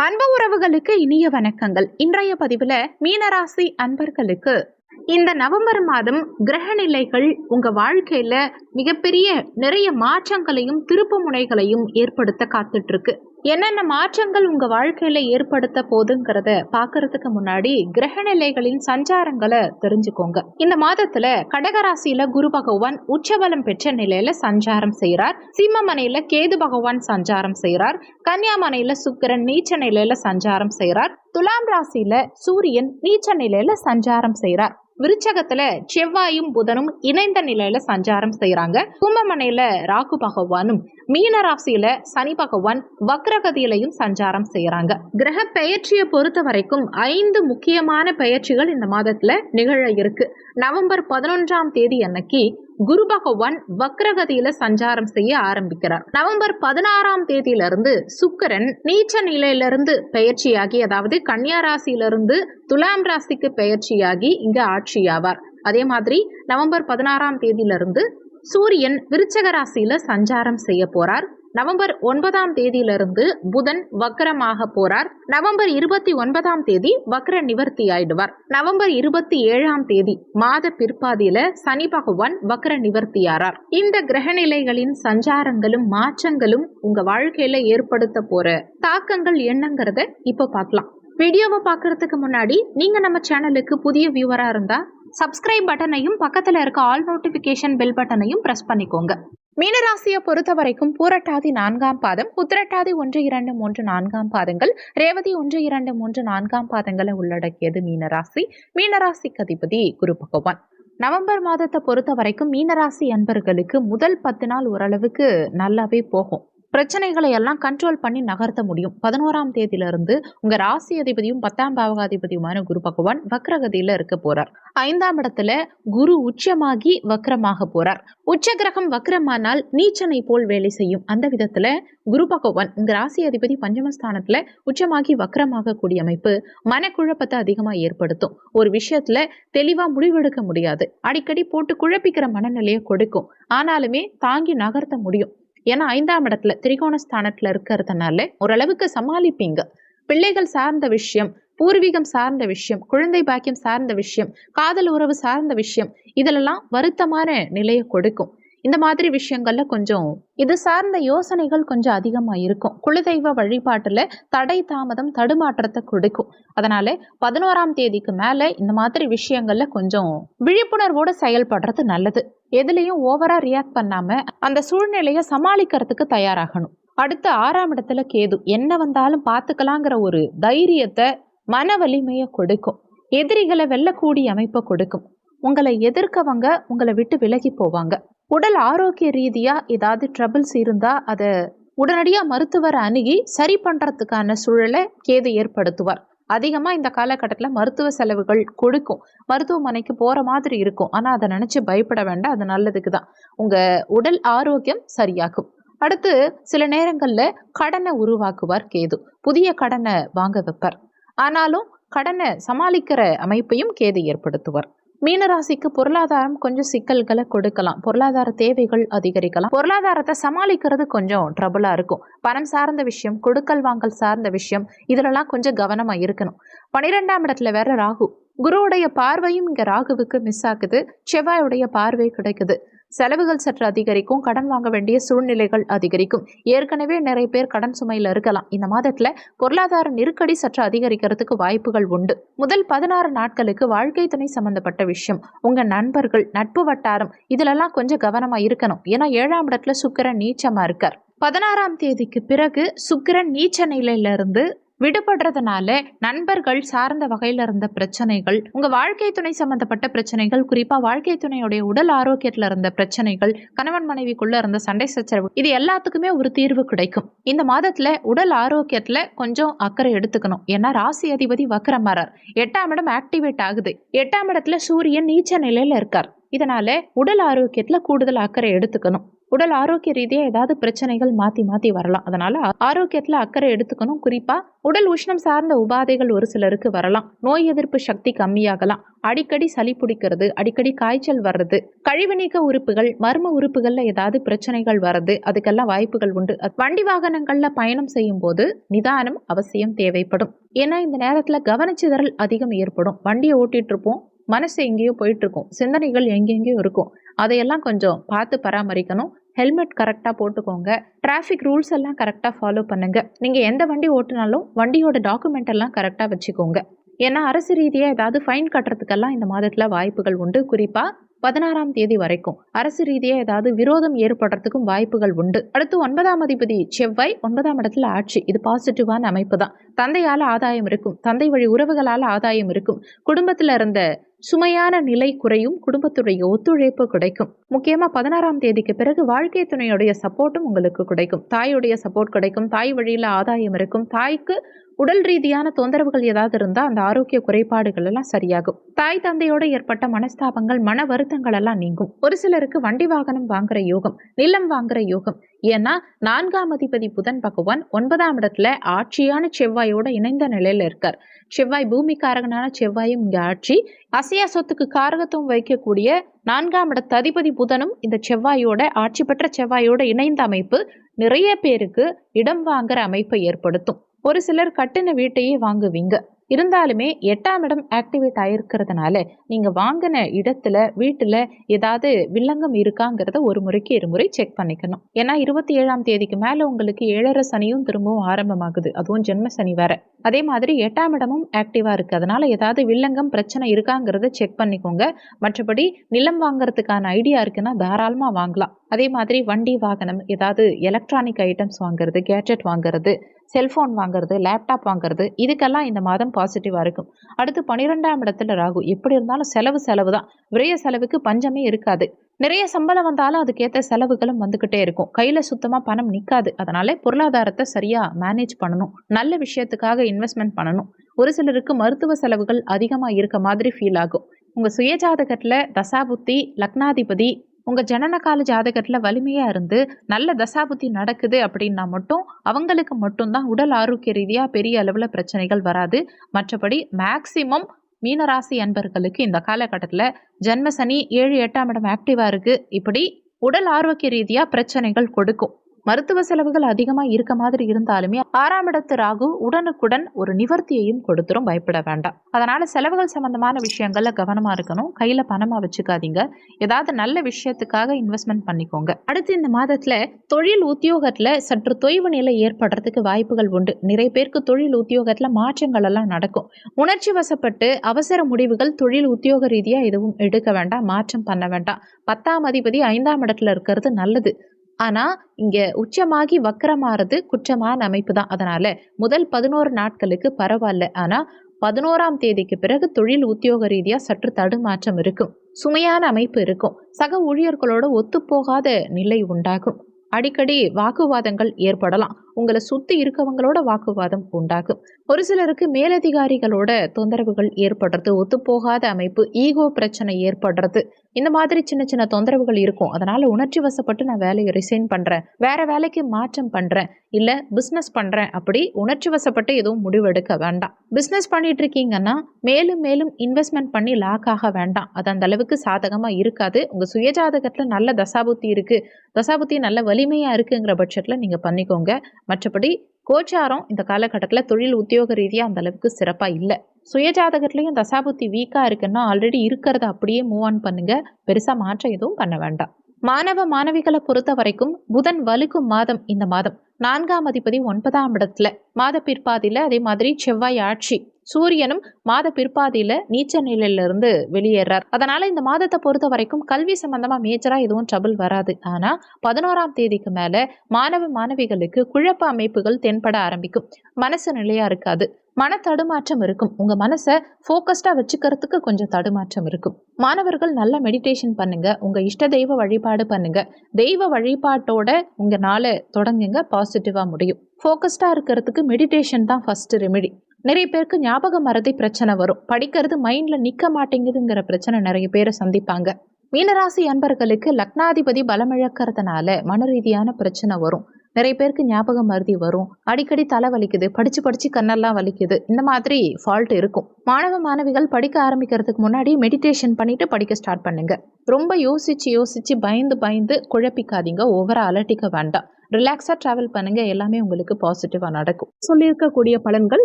அன்பு உறவுகளுக்கு இனிய வணக்கங்கள். இன்றைய பதிவில் மீனராசி அன்பர்களுக்கு இந்த நவம்பர் மாதம் கிரக நிலைகள் உங்க வாழ்க்கையில மிகப்பெரிய நிறைய மாற்றங்களையும் திருப்பு முனைகளையும் ஏற்படுத்த காத்துட்டு இருக்கு என்னென்ன மாற்றங்கள் உங்க வாழ்க்கையில ஏற்படுத்த போதுங்கிறத பாக்குறதுக்கு முன்னாடி கிரக நிலைகளின் சஞ்சாரங்களை தெரிஞ்சுக்கோங்க. இந்த மாதத்துல கடகராசியில குரு பகவான் உச்சபலம் பெற்ற நிலையில சஞ்சாரம் செய்யறார் சிம்மமனையில கேது பகவான் சஞ்சாரம் செய்யறார் கன்னியாமனையில சுக்கிரன் நீச்ச நிலையில சஞ்சாரம் செய்யறார் துலாம் ராசியில சூரியன் நீச்ச நிலையில சஞ்சாரம் செய்யறார் விருச்சகத்துல செவ்வாயும் புதனும் இணைந்த நிலையில சஞ்சாரம் செய்யறாங்க கும்பமனையில ராகு பகவானும் மீன ராசியில சனி பகவான் வக்ரகதியிலையும் சஞ்சாரம் செய்யறாங்க கிரக பெயர்ச்சியை பொறுத்த வரைக்கும் ஐந்து முக்கியமான பெயர்ச்சிகள் இந்த மாதத்துல நிகழ இருக்கு. நவம்பர் பதினொன்றாம் தேதி அன்னைக்கு குரு பகவான் வக்ரகதியில சஞ்சாரம் செய்ய ஆரம்பிக்கிறார். நவம்பர் பதினாறாம் தேதியிலிருந்து சுக்கரன் நீச்ச நிலையிலிருந்து பெயர்ச்சியாகி அதாவது கன்னியா ராசியிலிருந்து துலாம் ராசிக்கு பெயர்ச்சியாகி இங்கு ஆட்சியாவார். அதே மாதிரி நவம்பர் பதினாறாம் தேதியிலிருந்து சூரியன் விருச்சக ராசியில சஞ்சாரம் செய்ய போறார். நவம்பர் ஒன்பதாம் தேதியிலிருந்து புதன் வக்கரமாக போறார். நவம்பர் இருபத்தி ஒன்பதாம் தேதி வக்ர நிவர்த்தி ஆயிடுவார். நவம்பர் இருபத்தி ஏழாம் தேதி மாத பிற்பாதியில சனி பகவான் வக்ர நிவர்த்தியாரார் இந்த கிரகநிலைகளின் சஞ்சாரங்களும் மாற்றங்களும் உங்க வாழ்க்கையில ஏற்படுத்த போற தாக்கங்கள் என்னங்கிறத இப்ப பார்க்கலாம். வீடியோவை பார்க்கறதுக்கு முன்னாடி நீங்க நம்ம சேனலுக்கு புதிய வியூவரா இருந்தா சப்ஸ்கிரைப் பட்டனையும் பக்கத்துல இருக்க ஆல் நோட்டிபிகேஷன் பெல் பட்டனையும் பிரஸ் பண்ணிக்கோங்க. மீனராசியை பொறுத்த வரைக்கும் பூரட்டாதி நான்காம் பாதம் உத்திரட்டாதி ஒன்று இரண்டு மூன்று நான்காம் பாதங்கள் ரேவதி ஒன்று இரண்டு மூன்று நான்காம் பாதங்களை உள்ளடக்கியது மீனராசி. மீனராசிக்கு அதிபதி குரு பகவான். நவம்பர் மாதத்தை பொறுத்த வரைக்கும் மீனராசி அன்பர்களுக்கு முதல் பத்து நாள் ஓரளவுக்கு நல்லாவே போகும். பிரச்சனைகளை எல்லாம் கண்ட்ரோல் பண்ணி நகர்த்த முடியும். பதினோராம் தேதியிலிருந்து உங்க ராசி அதிபதியும் பத்தாம் பாவகாதிபதியுமான குரு பகவான் வக்ரகதியில இருக்க போறார். ஐந்தாம் இடத்துல குரு உச்சமாகி வக்ரமாக போறார். உச்ச கிரகம் வக்ரமானால் நீச்சனை போல் வேலை செய்யும். அந்த விதத்துல குரு பகவான் உங்க ராசி அதிபதி பஞ்சமஸ்தானத்துல உச்சமாகி வக்ரமாக கூடிய அமைப்பு மனக்குழப்பத்தை அதிகமா ஏற்படுத்தும். ஒரு விஷயத்துல தெளிவா முடிவெடுக்க முடியாது. அடிக்கடி போட்டு குழப்பிக்கிற மனநிலையை கொடுக்கும். ஆனாலுமே தாங்கி நகர்த்த முடியும். ஏன்னா ஐந்தாம் இடத்துல திரிகோணஸ்தானத்துல இருக்கிறதுனால ஓரளவுக்கு சமாளிப்பீங்க. பிள்ளைகள் சார்ந்த விஷயம் பூர்வீகம் சார்ந்த விஷயம் குழந்தை பாக்கியம் சார்ந்த விஷயம் காதல் உறவு சார்ந்த விஷயம் இதிலெல்லாம் வருத்தமான நிலையை கொடுக்கும். இந்த மாதிரி விஷயங்கள்ல கொஞ்சம் இது சார்ந்த யோசனைகள் கொஞ்சம் அதிகமா இருக்கும். குலதெய்வ வழிபாட்டுல தடை தாமதம் தடுமாற்றத்தை கொடுக்கும். அதனால பதினோராம் தேதிக்கு மேல இந்த மாதிரி விஷயங்கள்ல கொஞ்சம் விழிப்புணர்வோட செயல்படுறது நல்லது. எதுலேயும் ஓவராக ரியாக்ட் பண்ணாமல் அந்த சூழ்நிலையை சமாளிக்கிறதுக்கு தயாராகணும். அடுத்த ஆறாம் இடத்துல கேது என்ன வந்தாலும் பார்த்துக்கலாங்கிற ஒரு தைரியத்தை மன வலிமையை கொடுக்கும். எதிரிகளை வெல்லக்கூடிய அமைப்பை கொடுக்கும். உங்களை எதிர்க்கவங்க உங்களை விட்டு விலகி போவாங்க. உடல் ஆரோக்கிய ரீதியாக ஏதாவது ட்ரபிள்ஸ் இருந்தால் அதை உடனடியாக மருத்துவரை அணுகி சரி பண்ணுறதுக்கான சூழலை கேது ஏற்படுத்துவார். அதிகமாக இந்த காலகட்டத்தில் மருத்துவ செலவுகள் கொடுக்கும். மருத்துவமனைக்கு போகிற மாதிரி இருக்கும். ஆனால் அதை நினச்சி பயப்பட வேண்டாம். அது நல்லதுக்கு தான் உங்கள் உடல் ஆரோக்கியம் சரியாகும். அடுத்து சில நேரங்களில் கடனை உருவாக்குவார் கேது. புதிய கடனை வாங்க வைப்பார். ஆனாலும் கடனை சமாளிக்கிற அமைப்பையும் கேது ஏற்படுத்துவார். மீனராசிக்கு பொருளாதாரம் கொஞ்சம் சிக்கல்களை கொடுக்கலாம். பொருளாதார தேவைகள் அதிகரிக்கலாம். பொருளாதாரத்தை சமாளிக்கிறது கொஞ்சம் ட்ரபுளாக இருக்கும். பணம் சார்ந்த விஷயம் கொடுக்கல் வாங்கல் சார்ந்த விஷயம் இதிலெல்லாம் கொஞ்சம் கவனமாக இருக்கணும். பனிரெண்டாம் இடத்துல வேற ராகு. குருவுடைய பார்வையும் இங்கே ராகுவுக்கு மிஸ் ஆகுது. செவ்வாயுடைய பார்வை கிடைக்குது. செலவுகள் சற்று அதிகரிக்கும் கடன் வாங்க வேண்டிய சூழ்நிலைகள் அதிகரிக்கும். ஏற்கனவே நிறைய பேர் கடன் சுமையில் இருக்கலாம். இந்த மாதத்துல பொருளாதார நெருக்கடி சற்று அதிகரிக்கிறதுக்கு வாய்ப்புகள் உண்டு. முதல் பதினாறு நாட்களுக்கு வாழ்க்கை துணை சம்பந்தப்பட்ட விஷயம். உங்க நண்பர்கள் நட்பு வட்டாரம் இதுலெல்லாம் கொஞ்சம் கவனமா இருக்கணும். ஏன்னா ஏழாம் இடத்துல சுக்கிரன் நீச்சமா இருக்கார். பதினாறாம் தேதிக்கு பிறகு சுக்கிரன் நீச்ச நிலையிலிருந்து விடுபடுறதுனால நண்பர்கள் சார்ந்த வகையில் இருந்த பிரச்சனைகள் உங்க வாழ்க்கை துணை சம்பந்தப்பட்ட பிரச்சனைகள் குறிப்பா வாழ்க்கை துணையுடைய உடல் ஆரோக்கியத்துல இருந்த பிரச்சனைகள் கணவன் மனைவிக்குள்ள இருந்த சண்டை சச்சரவு இது எல்லாத்துக்குமே ஒரு தீர்வு கிடைக்கும். இந்த மாதத்துல உடல் ஆரோக்கியத்துல கொஞ்சம் அக்கறை எடுத்துக்கணும். ஏன்னா ராசி அதிபதி வக்கரமாறார் எட்டாம் இடம் ஆக்டிவேட் ஆகுது. எட்டாம் இடத்துல சூரியன் நீச்ச நிலையில இருக்கார். இதனால உடல் ஆரோக்கியத்துல கூடுதல் அக்கறை எடுத்துக்கணும். உடல் ஆரோக்கிய ரீதியாக ஏதாவது பிரச்சனைகள் மாற்றி மாற்றி வரலாம். அதனால் ஆரோக்கியத்தில் அக்கறை எடுத்துக்கணும். குறிப்பாக உடல் உஷ்ணம் சார்ந்த உபாதைகள் ஒரு சிலருக்கு வரலாம். நோய் எதிர்ப்பு சக்தி கம்மியாகலாம். அடிக்கடி சளி பிடிக்கிறது அடிக்கடி காய்ச்சல் வர்றது கழிவு நீக்க உறுப்புகள் மர்ம உறுப்புகள்ல ஏதாவது பிரச்சனைகள் வர்றது அதுக்கெல்லாம் வாய்ப்புகள் உண்டு. வண்டி வாகனங்கள்ல பயணம் செய்யும் போது நிதானம் அவசியம் தேவைப்படும். ஏன்னா இந்த நேரத்துல கவனச்சிதறல் அதிகம் ஏற்படும். வண்டியை ஓட்டிட்டு இருப்போம். மனசு எங்கேயோ போயிட்டுருக்கும். சிந்தனைகள் எங்கெங்கேயோ இருக்கும். அதையெல்லாம் கொஞ்சம் பார்த்து பராமரிக்கணும். ஹெல்மெட் கரெக்டாக போட்டுக்கோங்க. டிராஃபிக் ரூல்ஸ் எல்லாம் கரெக்டாக ஃபாலோ பண்ணுங்கள் நீங்கள் எந்த வண்டி ஓட்டினாலும் வண்டியோட டாக்குமெண்ட் எல்லாம் கரெக்டாக வச்சுக்கோங்க. ஏன்னா அரசு ரீதியாக ஏதாவது ஃபைன் கட்டுறதுக்கெல்லாம் இந்த மாதத்தில் வாய்ப்புகள் உண்டு. குறிப்பாக பதினாறாம் தேதி வரைக்கும். அரசு ரீதியாக ஏதாவது விரோதம் ஏற்படுறதுக்கும் வாய்ப்புகள் உண்டு. அடுத்து ஒன்பதாம் அதிபதி செவ்வாய் ஒன்பதாம் இடத்துல ஆட்சி. இது பாசிட்டிவான அமைப்பு தான். தந்தையால் ஆதாயம் இருக்கும். தந்தை வழி உறவுகளால் ஆதாயம் இருக்கும். குடும்பத்தில் இருந்த சுமையான நிலை குறையும் குடும்பத்துடைய ஒத்துழைப்பு கிடைக்கும். முக்கியமாக பதினாறாம் தேதிக்கு பிறகு வாழ்க்கை துணையுடைய சப்போர்ட்டும் உங்களுக்கு கிடைக்கும். தாயுடைய சப்போர்ட் கிடைக்கும். தாய் வழியில் ஆதாயம் இருக்கும். தாய்க்கு உடல் ரீதியான தொந்தரவுகள் ஏதாவது இருந்தால் அந்த ஆரோக்கிய குறைபாடுகள் எல்லாம் சரியாகும். தாய் தந்தையோட ஏற்பட்ட மனஸ்தாபங்கள் மன வருத்தங்கள் எல்லாம் நீங்கும். ஒரு சிலருக்கு வண்டி வாகனம் வாங்குற யோகம் நிலம் வாங்குற யோகம் ஏன்னா நான்காம் அதிபதி புதன் பகவான் ஒன்பதாம் இடத்துல ஆட்சியான செவ்வாயோட இணைந்த நிலையில இருக்கார். செவ்வாய் பூமிக்காரகனான செவ்வாயும் இங்க ஆட்சி. அசையா சொத்துக்கு காரகத்துவம் வைக்கக்கூடிய நான்காம் இடத்து அதிபதி புதனும் இந்த செவ்வாயோட ஆட்சி பெற்ற செவ்வாயோட இணைந்த அமைப்பு நிறைய பேருக்கு இடம் வாங்குற அமைப்பை ஏற்படுத்தும். ஒரு சிலர் கட்டின வீட்டையே வாங்குவீங்க. இருந்தாலுமே எட்டாம் இடம் ஆக்டிவேட் ஆயிருக்கிறதுனால நீங்கள் வாங்கின இடத்துல வீட்டில் ஏதாவது வில்லங்கம் இருக்காங்கிறத ஒரு முறைக்கு இருமுறை செக் பண்ணிக்கணும். ஏன்னா இருபத்தி ஏழாம் தேதிக்கு மேலே உங்களுக்கு ஏழரை சனியும் திரும்பவும் ஆரம்பமாகுது. அதுவும் ஜென்ம சனி வேற. அதே மாதிரி எட்டாம் இடமும் ஆக்டிவாக இருக்குது அதனால் ஏதாவது வில்லங்கம் பிரச்சனை இருக்காங்கிறத செக் பண்ணிக்கோங்க. மற்றபடி நிலம் வாங்குறதுக்கான ஐடியா இருக்குன்னா தாராளமாக வாங்கலாம். அதே மாதிரி வண்டி வாகனம் ஏதாவது எலக்ட்ரானிக் ஐட்டம்ஸ் வாங்குறது கேட்ஜெட் வாங்குறது செல்ஃபோன் வாங்குறது லேப்டாப் வாங்குறது இதுக்கெல்லாம் இந்த மாதம் பாசிட்டிவாக இருக்கும். அடுத்து பன்னிரெண்டாம் இடத்துல ராகு. எப்படி இருந்தாலும் செலவு செலவு தான். விரைய செலவுக்கு பஞ்சமே இருக்காது. நிறைய சம்பளம் வந்தாலும் அதுக்கேற்ற செலவுகளும் வந்துக்கிட்டே இருக்கும். கையில் சுத்தமாக பணம் நிற்காது அதனால பொருளாதாரத்தை சரியாக மேனேஜ் பண்ணணும். நல்ல விஷயத்துக்காக இன்வெஸ்ட்மெண்ட் பண்ணணும். ஒரு சிலருக்கு மருத்துவ செலவுகள் அதிகமாக இருக்க மாதிரி ஃபீல் ஆகும். உங்கள் சுயஜாதகத்தில் தசாபுத்தி லக்னாதிபதி உங்கள் ஜனனகால ஜாதகத்தில் வலிமையாக இருந்து நல்ல தசாபுத்தி நடக்குது அப்படின்னா மட்டும் அவங்களுக்கு மட்டும்தான் உடல் ஆரோக்கிய ரீதியாக பெரிய அளவில் பிரச்சனைகள் வராது. மற்றபடி மேக்சிமம் மீனராசி அன்பர்களுக்கு இந்த காலகட்டத்தில் ஜென்ம சனி ஏழு எட்டாம் இடம் ஆக்டிவாக இருக்குது இப்படி உடல் ஆரோக்கிய ரீதியாக பிரச்சனைகள் கொடுக்கும். மருத்துவ செலவுகள் அதிகமாக இருக்க மாதிரி இருந்தாலுமே ஆறாம் இடத்து ராகு உடனுக்குடன் ஒரு நிவர்த்தியையும் கொடுத்துரும். பயப்பட வேண்டாம். அதனால செலவுகள் சம்பந்தமான விஷயங்கள்ல கவனமா இருக்கணும். கையில பணமா வச்சுக்காதீங்க. ஏதாவது நல்ல விஷயத்துக்காக இன்வெஸ்ட்மெண்ட் பண்ணிக்கோங்க. அடுத்து இந்த மாதத்துல தொழில் உத்தியோகத்துல சற்று தொய்வு நிலை ஏற்படுறதுக்கு வாய்ப்புகள் உண்டு. நிறைய பேருக்கு தொழில் உத்தியோகத்துல மாற்றங்கள் எல்லாம் நடக்கும். உணர்ச்சி வசப்பட்டு அவசர முடிவுகள் தொழில் உத்தியோக ரீதியா எதுவும் எடுக்க வேண்டாம். மாற்றம் பண்ண வேண்டாம். பத்தாம் அதிபதி ஐந்தாம் இடத்துல இருக்கிறது நல்லது. ஆனால் இங்கே உச்சமாகி வக்கரமாறது குற்றமான அமைப்பு தான் அதனால் முதல் பதினோரு நாட்களுக்கு பரவாயில்ல. ஆனால் பதினோராம் தேதிக்கு பிறகு தொழில் உத்தியோக ரீதியாக சற்று தடுமாற்றம் இருக்கும். சுமையான அமைப்பு இருக்கும். சக ஊழியர்களோட ஒத்துப்போகாத நிலை உண்டாகும். அடிக்கடி வாக்குவாதங்கள் ஏற்படலாம். உங்களை சுற்றி இருக்கவங்களோட வாக்குவாதம் உண்டாகும். ஒரு சிலருக்கு மேலதிகாரிகளோட தொந்தரவுகள் ஏற்படுறது ஒத்துப்போகாத அமைப்பு ஈகோ பிரச்சனை ஏற்படுறது. இந்த மாதிரி சின்ன சின்ன தொந்தரவுகள் இருக்கும். அதனால உணர்ச்சி வசப்பட்டு நான் வேலையை ரிசைன் பண்ணுறேன் வேற வேலைக்கு மாற்றம் பண்ணுறேன் இல்லை பிஸ்னஸ் பண்ணுறேன் அப்படி உணர்ச்சி வசப்பட்டு எதுவும் முடிவெடுக்க வேண்டாம். பிஸ்னஸ் பண்ணிட்டு இருக்கீங்கன்னா மேலும் மேலும் இன்வெஸ்ட்மெண்ட் பண்ணி லாக் ஆக வேண்டாம். அது அந்த அளவுக்கு சாதகமாக இருக்காது. உங்கள் சுயஜாதகத்தில் நல்ல தசாபுத்தி இருக்குது தசாபுத்தி நல்ல வலிமையாக இருக்குங்கிற பட்சத்துல நீங்கள் பண்ணிக்கோங்க. மற்றபடி கோச்சாரம் இந்த காலகட்டத்தில் தொழில் உத்தியோக ரீதியாக அந்த அளவுக்கு சிறப்பாக இல்லை. சுயஜாதகத்துலேயும் தசாபுத்தி வீக்காக இருக்குன்னா ஆல்ரெடி இருக்கிறத அப்படியே மூவ் ஆன் பண்ணுங்க. பெருசாக மாற்றம் எதுவும் பண்ண வேண்டாம். மாணவ மாணவிகளை பொறுத்த வரைக்கும் புதன் வலுக்கும் மாதம் இந்த மாதம். நான்காம் அதிபதி ஒன்பதாம் இடத்துல. மாத பிற்பாதியில் அதே மாதிரி செவ்வாய் ஆட்சி. சூரியனும் மாத பிற்பாதியில நீச்ச நிலையிலிருந்து வெளியேறார். அதனால இந்த மாதத்தை பொறுத்த வரைக்கும் கல்வி சம்பந்தமா மேஜரா எதுவும் ட்ரபிள் வராது. ஆனா பதினோராம் தேதிக்கு மேல மாணவ மாணவிகளுக்கு குழப்ப அமைப்புகள் தென்பட ஆரம்பிக்கும். மனசு நிலையா இருக்காது. மன தடுமாற்றம் இருக்கும். உங்க மனசை ஃபோக்கஸ்டா வச்சுக்கிறதுக்கு கொஞ்சம் தடுமாற்றம் இருக்கும். மாணவர்கள் நல்ல மெடிடேஷன் பண்ணுங்க. உங்க இஷ்ட தெய்வ வழிபாடு பண்ணுங்க. தெய்வ வழிபாட்டோட உங்க நாளை தொடங்குங்க. பாசிட்டிவா முடியும். ஃபோக்கஸ்டாக இருக்கிறதுக்கு மெடிடேஷன் தான் ஃபஸ்ட்டு ரெமெடி நிறைய பேருக்கு ஞாபக மறதி பிரச்சனை வரும். படிக்கிறது மைண்டில் நிற்க மாட்டேங்குதுங்கிற பிரச்சனை நிறைய பேரை சந்திப்பாங்க. மீனராசி அன்பர்களுக்கு லக்னாதிபதி பலமிழக்கிறதுனால மன ரீதியான பிரச்சனை வரும். நிறைய பேருக்கு ஞாபகம் மருதி வரும். அடிக்கடி தலை வலிக்குது படிச்சு படிச்சு கண்ணெல்லாம் வலிக்குது. இந்த மாதிரி ஃபால்ட் இருக்கும். மாணவ மாணவிகள் படிக்க ஆரம்பிக்கிறதுக்கு முன்னாடி மெடிடேஷன் பண்ணிட்டு படிக்க ஸ்டார்ட் பண்ணுங்க. ரொம்ப யோசிச்சு யோசிச்சு பயந்து பயந்து குழப்பிக்காதீங்க. ஓவரா அலட்டிக்க வேண்டாம். ரிலாக்ஸாக ட்ராவல் பண்ணுங்க. எல்லாமே உங்களுக்கு பாசிட்டிவாக நடக்கும். சொல்லியிருக்கக்கூடிய பலன்கள்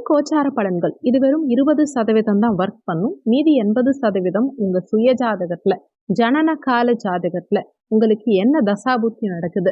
கோச்சார பலன்கள். இது வெறும் இருபது சதவீதம் தான் ஒர்க் பண்ணும். மீதி எண்பது சதவீதம் உங்க சுய ஜாதகத்துல ஜனன கால ஜாதகத்துல உங்களுக்கு என்ன தசாபுத்தி நடக்குது?